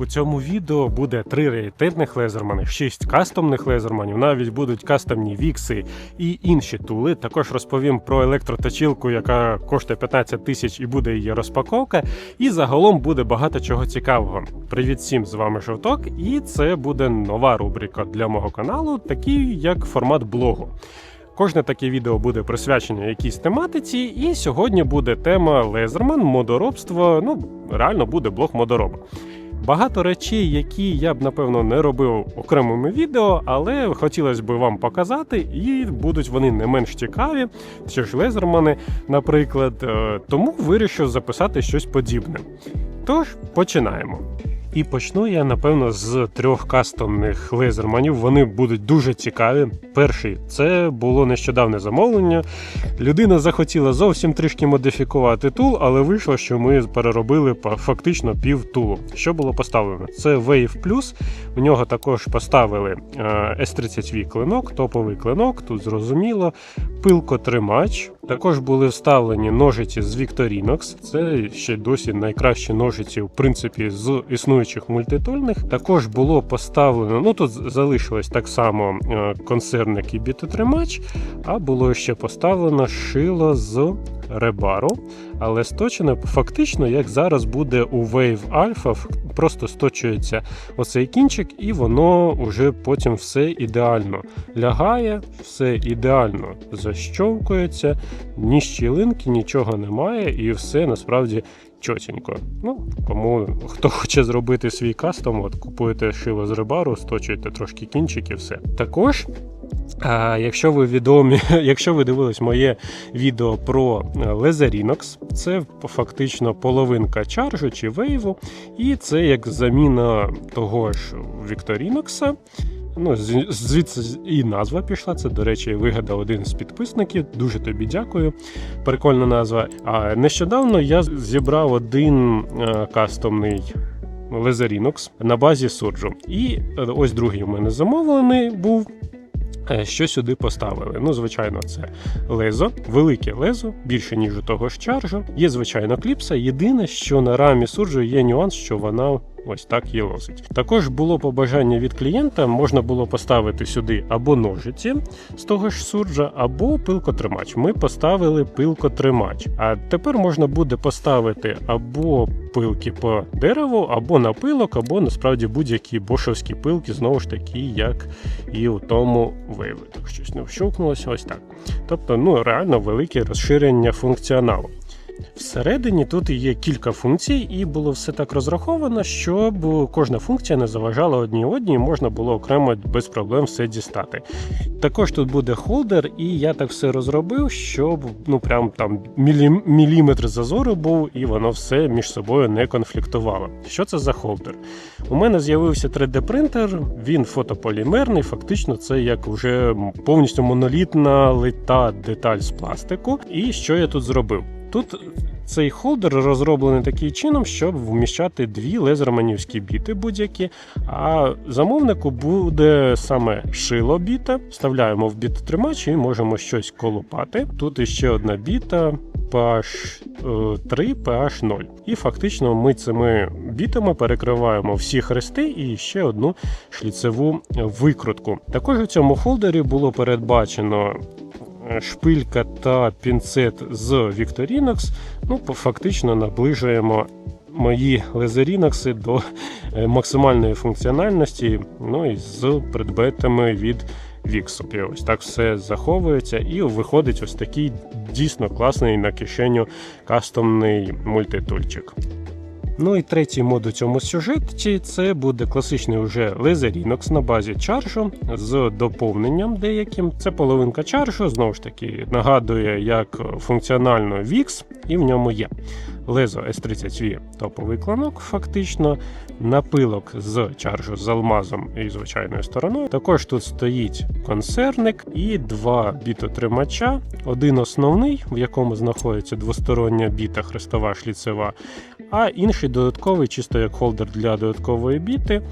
У цьому відео буде три раритетних лезермани, шість кастомних лезерманів, навіть будуть кастомні вікси і інші тули. Також розповім про електроточілку, яка коштує 15 тисяч і буде її розпаковка. І загалом буде багато чого цікавого. Привіт всім, з вами Жовток, і це буде нова рубрика для мого каналу, такий як формат блогу. Кожне таке відео буде присвячене якійсь тематиці, і сьогодні буде тема лезерман, модоробство. Ну, реально буде блог модороба. Багато речей, які я б напевно не робив окремими відео, але хотілося б вам показати, і будуть вони не менш цікаві, що ж лезермани, наприклад. Е, Тому вирішив записати щось подібне. Тож починаємо. І почну я напевно з трьох кастомних лезерманів. Вони будуть дуже цікаві. Перший це було нещодавне замовлення. Людина захотіла зовсім трішки модифікувати тул, але вийшло, що ми переробили фактично пів тулу. Що було поставлено? Це Wave Plus. В нього також поставили е, S30V клинок, топовий клинок, тут зрозуміло. Пилкотримач. Також були вставлені ножиці з Victorinox. Це ще досі найкращі ножиці, в принципі, з існуючих мультитульних. Також було поставлено, ну тут залишилось так само е, консервник і бітотримач, а було ще поставлено шило з ребару, але сточене фактично, як зараз буде у Wave Alpha, просто сточується оцей кінчик, і воно вже потім все ідеально лягає, все ідеально защовкується, ні щілинки, нічого немає, і все насправді чотенько. Ну, кому хто хоче зробити свій кастом, от купуєте шило з рибару, сточуєте трошки кінчик і все. Також. А якщо ви відомі, якщо ви дивились моє відео про Lezerinox, це фактично половинка чаржу чи вейву, і це як заміна того ж Victorinox. Ну, звідси і назва пішла. Це, до речі, вигадав один з підписників. Дуже тобі дякую. Прикольна назва. А нещодавно я зібрав один е, кастомний Lezerinox на базі Surge. І е, ось другий у мене замовлений був. Е, Що сюди поставили? Ну, звичайно, це лезо, велике лезо, більше ніж у того ж чаржу. Є, звичайно, кліпса. Єдине, що на рамі сурджу є нюанс, що вона ось так їлозить. Також було побажання від клієнта, можна було поставити сюди або ножиці з того ж сурджа, або пилкотримач. Ми поставили пилкотримач. А тепер можна буде поставити або пилки по дереву, або на пилок, або насправді будь-які бошовські пилки, знову ж таки, як і у тому вейві. Щось не вщукнулося, ось так. Тобто, ну реально велике розширення функціоналу. Всередині тут є кілька функцій, і було все так розраховано, щоб кожна функція не заважала одній одній, і можна було окремо без проблем все дістати. Також тут буде холдер, і я так все розробив, щоб ну прям там мілі... міліметр зазору був, і воно все між собою не конфліктувало. Що це за холдер? У мене з'явився 3D-принтер, він фотополімерний, фактично, це як вже повністю монолітна лита деталь з пластику. І що я тут зробив? Тут цей холдер розроблений таким чином, щоб вміщати дві лезерманівські біти будь-які. А замовнику буде саме шило біта. Вставляємо в бітотримач і можемо щось колупати. Тут іще одна біта. PH 3, PH 0. І фактично ми цими бітами перекриваємо всі хрести і ще одну шліцеву викрутку. Також у цьому холдері було передбачено е, шпилька та пінцет з Victorinox. Ну, фактично наближуємо мої лезерінокси до е, максимальної функціональності, ну і з предметами від Віксу. І Ось так все заховується, і виходить ось такий дійсно класний на кишеню кастомний мультитульчик. Ну і третій мод у цьому сюжеті це буде класичний уже Lezerinox на базі чаржу з доповненням деяким. Це половинка чаржу, знову ж таки, нагадує як функціонально VIX, і в ньому є лезо S30V топовий клинок, фактично, напилок з чаржу з алмазом і звичайною стороною. Також тут стоїть консервник і два бітотримача. Один основний, в якому знаходиться двостороння біта хрестова шліцева, а інший додатковий, чисто як холдер для додаткової біти.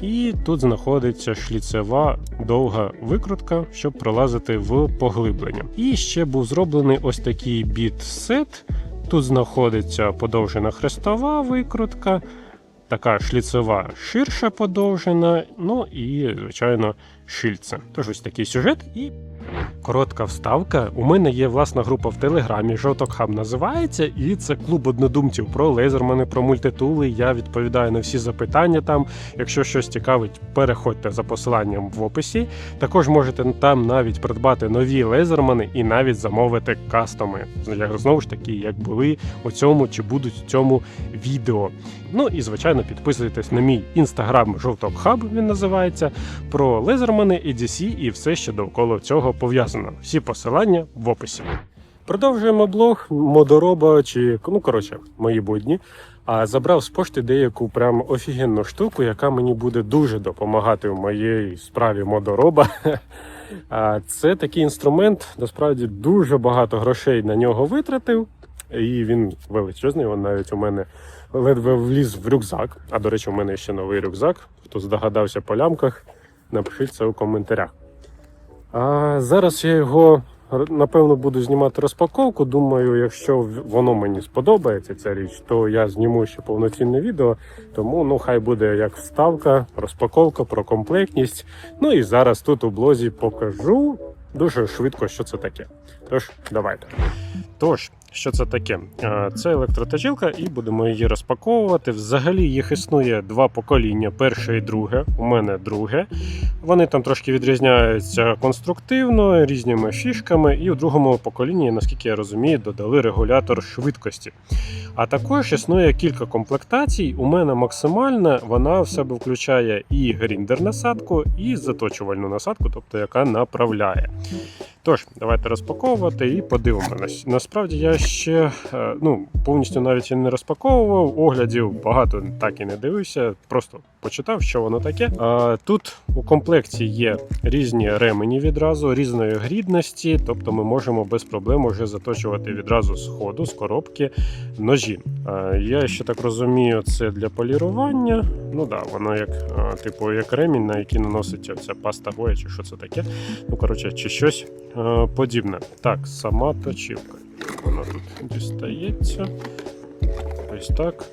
І тут знаходиться шліцева довга викрутка, щоб пролазити в поглиблення. І ще був зроблений ось такий біт-сет. Тут знаходиться подовжена хрестова викрутка, така шліцева ширша подовжена, ну і, звичайно, шильце. Тож ось такий сюжет і. Коротка вставка. У мене є власна група в Телеграмі, Жовток Хаб називається, і це клуб однодумців про лейзермани, про мультитули. Я відповідаю на всі запитання там. Якщо щось цікавить, переходьте за посиланням в описі. Також можете там навіть придбати нові лейзермани і навіть замовити кастоми. Знову ж таки, як були у цьому чи будуть у цьому відео. Ну і звичайно, підписуйтесь на мій інстаграм Жовток Хаб, він називається, про лезермани, EDC і все, що довкола цього пов'язано. Всі посилання в описі. Продовжуємо блог модороба чи ну коротше, мої будні. А забрав з пошти деяку прям офігенну штуку, яка мені буде дуже допомагати в моїй справі модороба. Це такий інструмент, насправді дуже багато грошей на нього витратив, і він величезний. Він навіть у мене ледве вліз в рюкзак. А до речі, у мене ще новий рюкзак. Хто здогадався по лямках, напишіть це у коментарях. А зараз я його напевно буду знімати розпаковку. Думаю, якщо воно мені сподобається ця річ, то я зніму ще повноцінне відео. Тому ну хай буде як вставка, розпаковка про комплектність. Ну і зараз тут у блозі покажу дуже швидко, що це таке. Тож, давайте. Тож, що це таке? Це електроточилка, і будемо її розпаковувати. Взагалі їх існує два покоління: перше і друге. У мене друге. Вони там трошки відрізняються конструктивно, різними фішками, і у другому поколінні, наскільки я розумію, додали регулятор швидкості. А також існує кілька комплектацій. У мене максимальна, вона в себе включає і гріндер насадку, і заточувальну насадку, тобто яка направляє. Тож, давайте розпаковувати і подивимось. Насправді я ще е, ну, повністю навіть і не розпаковував, оглядів багато так і не дивився, просто почитав, що воно таке. Тут у комплекті є різні ремені відразу, різної грідності, тобто ми можемо без проблем вже заточувати відразу з ходу, з коробки ножі. Я ще так розумію, це для полірування. Ну да, воно як типу як ремінь, на який наноситься ця паста боя, чи що це таке. Ну, коротше, чи щось подібне. Так, сама точилка. Вона тут дістається. Ось так.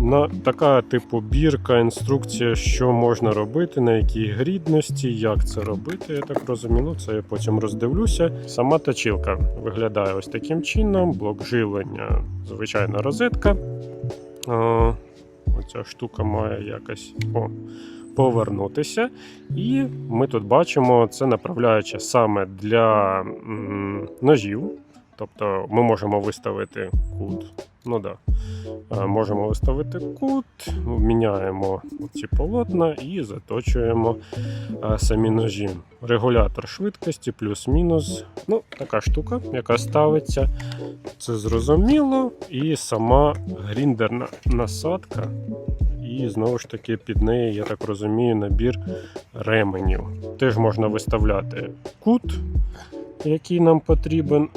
На така типу бірка, інструкція, що можна робити, на якій грідності, як це робити, я так розумію. Ну, це я потім роздивлюся. Сама точилка виглядає ось таким чином: блок живлення, звичайна розетка. О, оця штука має якось о, повернутися. І ми тут бачимо це направляюче саме для м, ножів. Тобто ми можемо виставити кут. Ну да. Е, Можемо виставити кут, міняємо ці полотна і заточуємо е, самі ножі. Регулятор швидкості, плюс-мінус. Ну, така штука, яка ставиться. Це зрозуміло. І сама гріндерна насадка. І знову ж таки під неї, я так розумію, набір ременів. Теж можна виставляти кут, який нам потрібен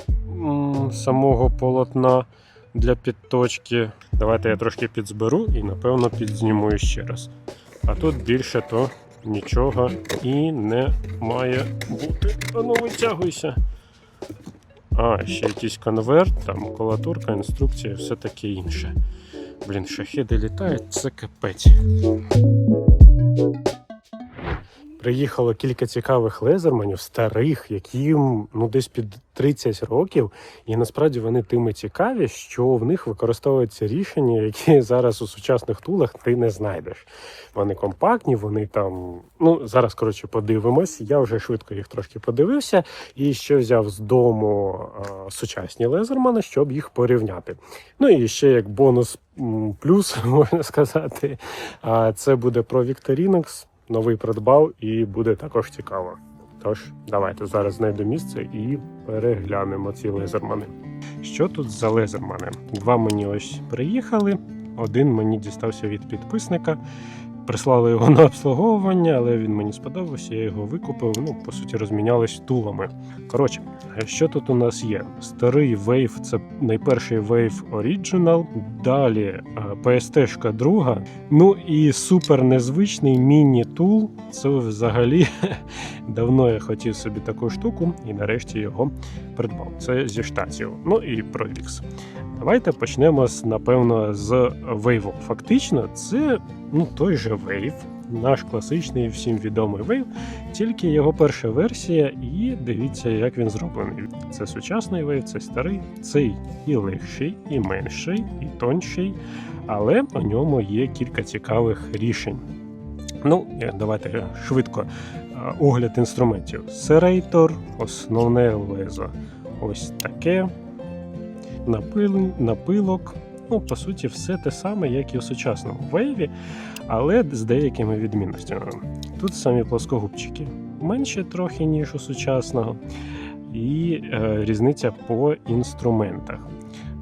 самого полотна для підточки. Давайте я трошки підзберу і, напевно, підзніму ще раз. А тут більше то нічого і не має бути. А ну витягуйся. А, ще якийсь конверт, там колатурка, інструкція, все таке інше. Блін, шахеди літають, це капець. Приїхало кілька цікавих лезерманів, старих, яким ну десь під 30 років, і насправді вони тими цікаві, що в них використовуються рішення, які зараз у сучасних тулах ти не знайдеш. Вони компактні, вони там. Ну зараз коротше подивимось. Я вже швидко їх трошки подивився, і ще взяв з дому а, сучасні лезермани, щоб їх порівняти. Ну і ще як бонус плюс можна сказати, а, це буде про Victorinox новий придбав і буде також цікаво. Тож, давайте зараз знайду місце і переглянемо ці лезермани. Що тут за лезермани? Два мені ось приїхали, один мені дістався від підписника. Прислали його на обслуговування, але він мені сподобався, я його викупив. Ну, по суті, розмінялись тулами. Коротше, що тут у нас є? Старий Wave це найперший Wave Original. Далі е, PST-шка друга. Ну і супер незвичний міні-тул. Це взагалі давно я хотів собі таку штуку, і нарешті його придбав. Це зі штатів. Ну і Vix. Давайте почнемо напевно, з Wave. Фактично, це ну, той же Wave, наш класичний всім відомий Wave, тільки його перша версія, і дивіться, як він зроблений. Це сучасний Wave, це старий, цей і легший, і менший, і тонший, але у ньому є кілька цікавих рішень. Ну, е, давайте швидко. Е, Огляд інструментів. Серейтор, основне лезо. Ось таке. Напили, напилок. Ну, по суті, все те саме, як і у сучасному вейві, але з деякими відмінностями. Тут самі плоскогубчики менше трохи, ніж у сучасного, і е, різниця по інструментах.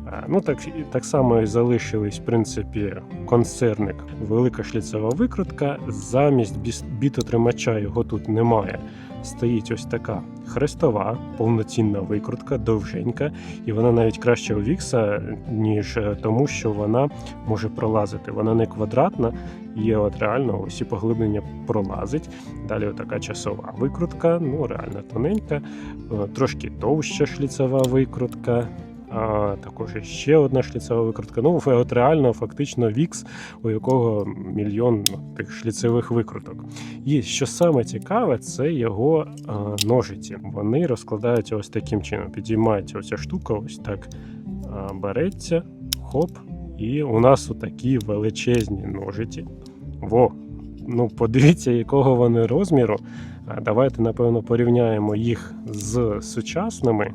Е, Ну, так, так само і залишились, в принципі, концерник, велика шліцева викрутка. Замість бітотримача його тут немає. Стоїть ось така хрестова, повноцінна викрутка, довженька, і вона навіть краще у Вікса, ніж е, тому, що вона може пролазити. Вона не квадратна, і от реально усі поглиблення пролазить. Далі така часова викрутка, ну реально тоненька, е, трошки товща шліцева викрутка. А також ще одна шліцева викрутка. Ну, от реально, фактично, Вікс, у якого мільйон тих шліцевих викруток. І що саме цікаве, це його ножиці. Вони розкладаються ось таким чином. Підіймається оця штука, ось так береться, хоп, і у нас отакі величезні ножиці. Во! Ну, подивіться, якого вони розміру. Давайте, напевно, порівняємо їх з сучасними.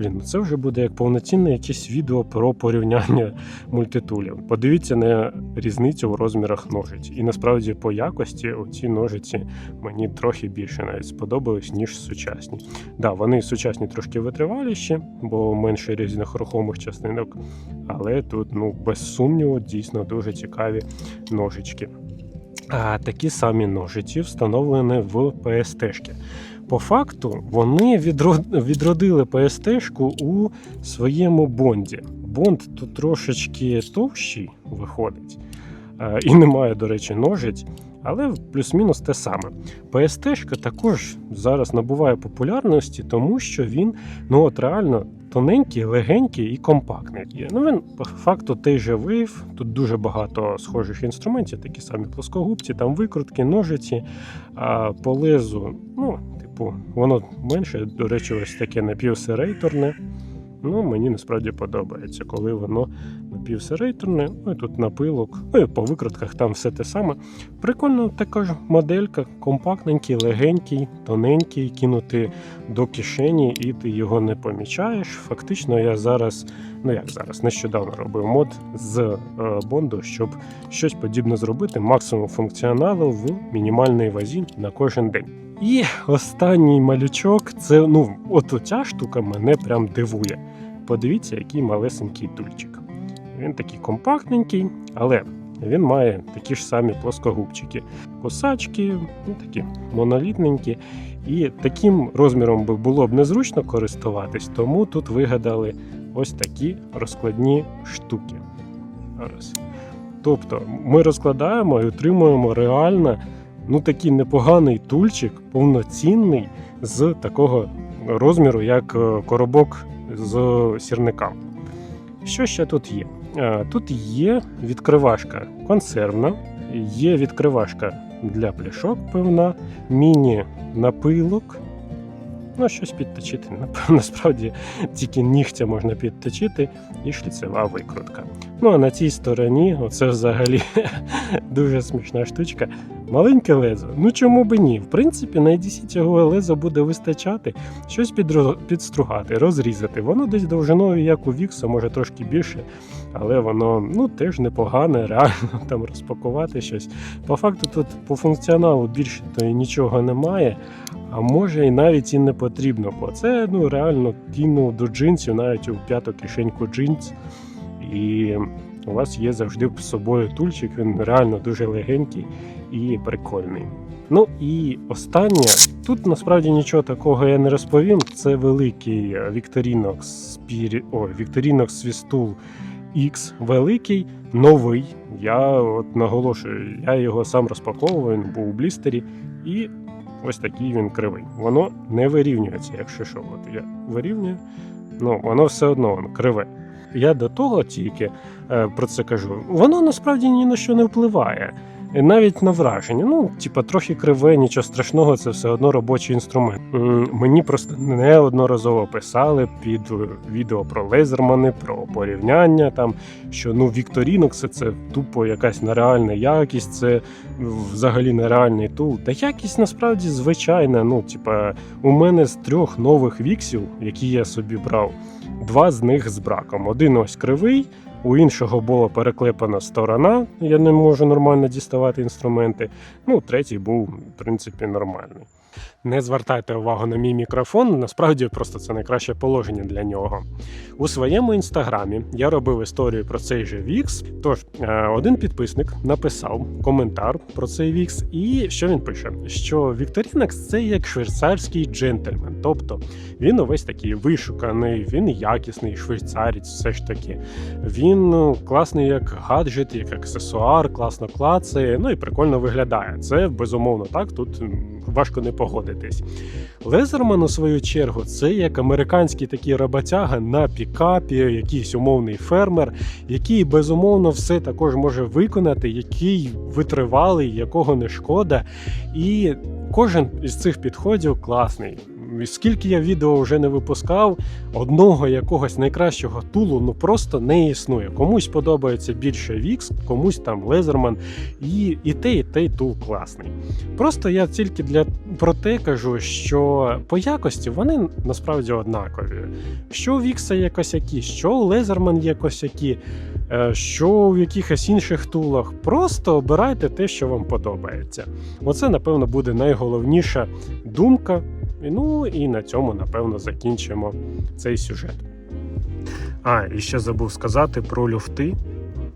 Блін, ну це вже буде як повноцінне якесь відео про порівняння мультитулів. Подивіться на різницю в розмірах ножиць. І насправді по якості оці ножиці мені трохи більше навіть сподобались, ніж сучасні. Да, вони сучасні трошки витриваліші, бо менше різних рухомих частинок. Але тут, ну, без сумніву, дійсно дуже цікаві ножички. А такі самі ножиці встановлені в PST-шки. По факту вони відродили PST-шку у своєму бонді. Бонд тут трошечки товщий виходить, е, і немає, до речі, ножиць, але плюс-мінус те саме. PST-шка також зараз набуває популярності, тому що він ну от реально тоненький, легенький і компактний. Ну він по факту той же Wave. Тут дуже багато схожих інструментів, такі самі плоскогубці, там викрутки, ножиці, а по лезу, ну, типу, воно менше, до речі, ось таке напівсерейторне. Ну, мені насправді подобається, коли воно напівсерейтерне, ну і тут напилок, ну і по викрутках там все те саме. Прикольно також моделька, компактненький, легенький, тоненький, кинути до кишені, і ти його не помічаєш. Фактично, я зараз, ну як зараз, нещодавно робив мод з е, Бонду, щоб щось подібне зробити, максимум функціоналу в мінімальній вазі на кожен день. І останній малючок це ну, от оця штука мене прям дивує. Подивіться, який малесенький тульчик. Він такий компактненький, але він має такі ж самі плоскогубчики. Косачки, ну такі монолітненькі. І таким розміром було б незручно користуватись, тому тут вигадали ось такі розкладні штуки. Зараз. Тобто ми розкладаємо і отримуємо реально ну, такий непоганий тульчик, повноцінний з такого розміру, як е, коробок з сірника. Що ще тут є? Е, Тут є відкривашка консервна, є відкривашка для пляшок, певна, міні-напилок. Ну, щось підточити. Насправді тільки нігтя можна підточити і шліцева викрутка. Ну а на цій стороні, оце взагалі дуже смішна штучка. Маленьке лезо. Ну чому би ні? В принципі, на EDC цього леза буде вистачати щось підро... підстругати, розрізати. Воно десь довжиною, як у Вікса, може трошки більше, але воно ну теж непогане, реально там розпакувати щось. По факту тут по функціоналу більше то і нічого немає. А може і навіть і не потрібно, бо це ну реально кинув до джинсів, навіть у п'яту кишеньку джинс. І у вас є завжди з собою тульчик, він реально дуже легенький і прикольний. Ну і останнє, тут насправді нічого такого я не розповім. Це великий Victorinox Spirit, ой, Victorinox Свістул X великий, новий. Я от наголошую, я його сам розпаковував, він був у блістері, і ось такий він кривий. Воно не вирівнюється, якщо що. От я вирівнюю, ну воно все одно воно криве. Я до того тільки е, про це кажу. Воно насправді ні на що не впливає. Навіть на враження. Ну, типа, трохи криве, нічого страшного, це все одно робочий інструмент. Мені просто неодноразово писали під відео про лезермани, про порівняння там, що ну Victorinox це тупо якась нереальна якість, це взагалі нереальний тул. Та якість насправді звичайна. Ну, типа, у мене з трьох нових віксів, які я собі брав, два з них з браком. Один ось кривий. У іншого була переклепана сторона, я не можу нормально діставати інструменти. Ну, третій був, в принципі, нормальний. Не звертайте увагу на мій мікрофон, насправді просто це найкраще положення для нього. У своєму інстаграмі я робив історію про цей же Вікс. Тож, е, один підписник написав коментар про цей Вікс, і що він пише? Що Вікторінакс це як швейцарський джентльмен, тобто він увесь такий вишуканий, він якісний швейцарець, все ж таки. Він ну, класний як гаджет, як аксесуар, класно клацає, ну і прикольно виглядає. Це безумовно так. Тут важко не погодитись. Лезерман, у свою чергу, це як американський такий роботяга на пікапі, якийсь умовний фермер, який безумовно все також може виконати, який витривалий, якого не шкода. І кожен із цих підходів класний. Скільки я відео вже не випускав, одного якогось найкращого тулу ну просто не існує. Комусь подобається більше Вікс, комусь там Лезерман, і, і те, і той тул класний. Просто я тільки для про те кажу, що по якості вони насправді однакові. Що у Вікса є косяки, що у Лезерман є косяки, е, що в якихось інших тулах. Просто обирайте те, що вам подобається. Оце, напевно, буде найголовніша думка. Ну і на цьому, напевно, закінчимо цей сюжет. А, і ще забув сказати про люфти.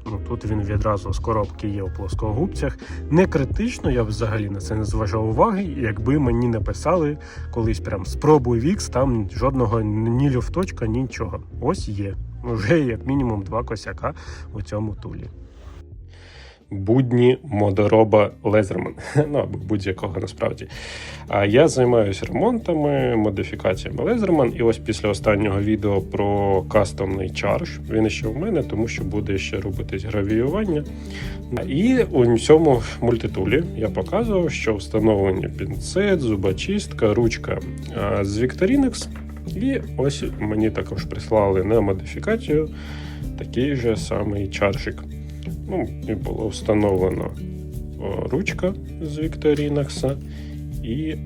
Ну, тут він відразу з коробки є у плоскогубцях. Не критично, я взагалі на це не зважав уваги, якби мені написали колись прям спробуй Вікс, там жодного ні люфточка, нічого. Ось є. Вже як мінімум два косяка у цьому тулі. Будні модороба Лезерман, ну або будь-якого насправді. А я займаюся ремонтами, модифікаціями Лезерман. І ось після останнього відео про кастомний чарж він ще в мене, тому що буде ще робитись гравіювання. І у цьому мультитулі я показував, що встановлені пінцет, зубочистка, ручка з Victorinox. І ось мені також прислали на модифікацію такий же самий чаржик. Ну, і було встановлено ручка з Victorinox і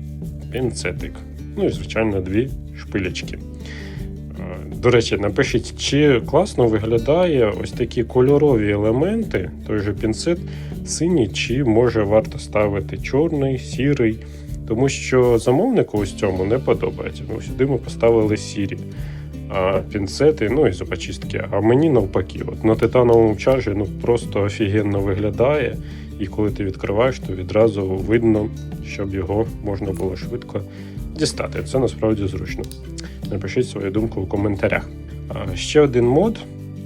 пінцетик. Ну і, звичайно, дві шпилечки. Е, До речі, напишіть, чи класно виглядає ось такі кольорові елементи, той же пінцет синій, чи може варто ставити чорний, сірий. Тому що замовнику ось цьому не подобається. Ну, сюди ми поставили сірі пінцети, ну і зубочистки. А мені навпаки, от на титановому чаржі ну просто офігенно виглядає. І коли ти відкриваєш, то відразу видно, щоб його можна було швидко дістати. Це насправді зручно. Напишіть свою думку у коментарях. Ще один мод.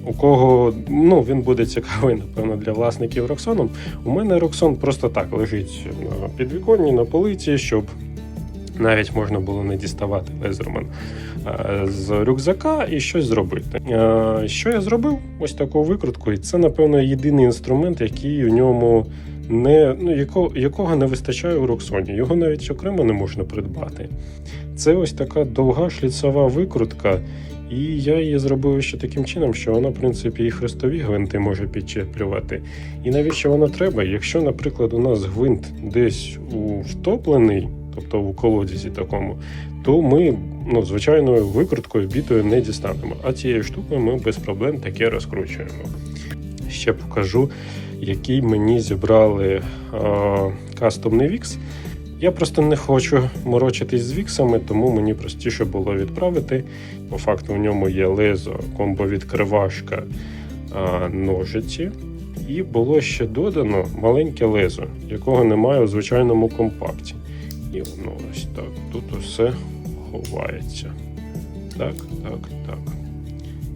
У кого ну він буде цікавий, напевно, для власників Роксоном. У мене Роксон просто так лежить на підвіконні на полиці, щоб навіть можна було не діставати лезерман е, з рюкзака і щось зробити. Е, Що я зробив? Ось таку викрутку, і це, напевно, єдиний інструмент, який у ньому не ну, якого, якого не вистачає у Роксоні. Його навіть окремо не можна придбати. Це ось така довга шліцова викрутка. І я її зробив ще таким чином, що вона, в принципі, і хрестові гвинти може підчеплювати. І навіщо вона треба? Якщо, наприклад, у нас гвинт десь втоплений, тобто у колодязі такому, то ми ну, звичайною викруткою бітою не дістанемо. А цією штукою ми без проблем таке розкручуємо. Ще покажу, який мені зібрали а, кастомний вікс. Я просто не хочу морочитись з віксами, тому мені простіше було відправити. По факту в ньому є лезо, комбовідкривашка, ножиці, і було ще додано маленьке лезо, якого немає у звичайному компакті. І воно ось так. Тут усе ховається. Так, так, так.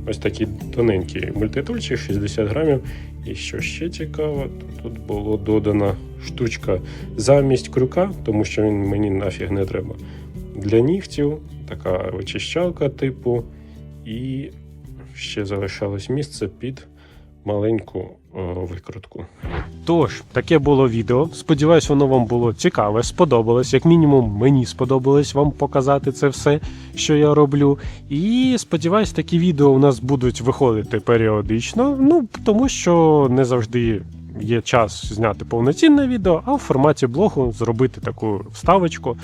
Ось такий тоненький мультитульчик, 60 грамів. І що ще цікаво, то тут було додана штучка замість крюка, тому що він мені нафіг не треба. Для нігтів така вичищалка типу, і ще залишалось місце під маленьку о, викрутку. Тож, таке було відео. Сподіваюсь, воно вам було цікаве, сподобалось. Як мінімум, мені сподобалось вам показати це все, що я роблю. І сподіваюсь, такі відео у нас будуть виходити періодично. Ну, тому що не завжди є час зняти повноцінне відео, а в форматі блогу зробити таку вставочку.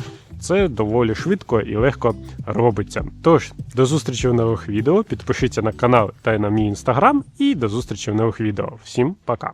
Це доволі швидко і легко робиться. Тож, до зустрічі в нових відео. Підпишіться на канал та й на мій інстаграм. І до зустрічі в нових відео. Всім пока!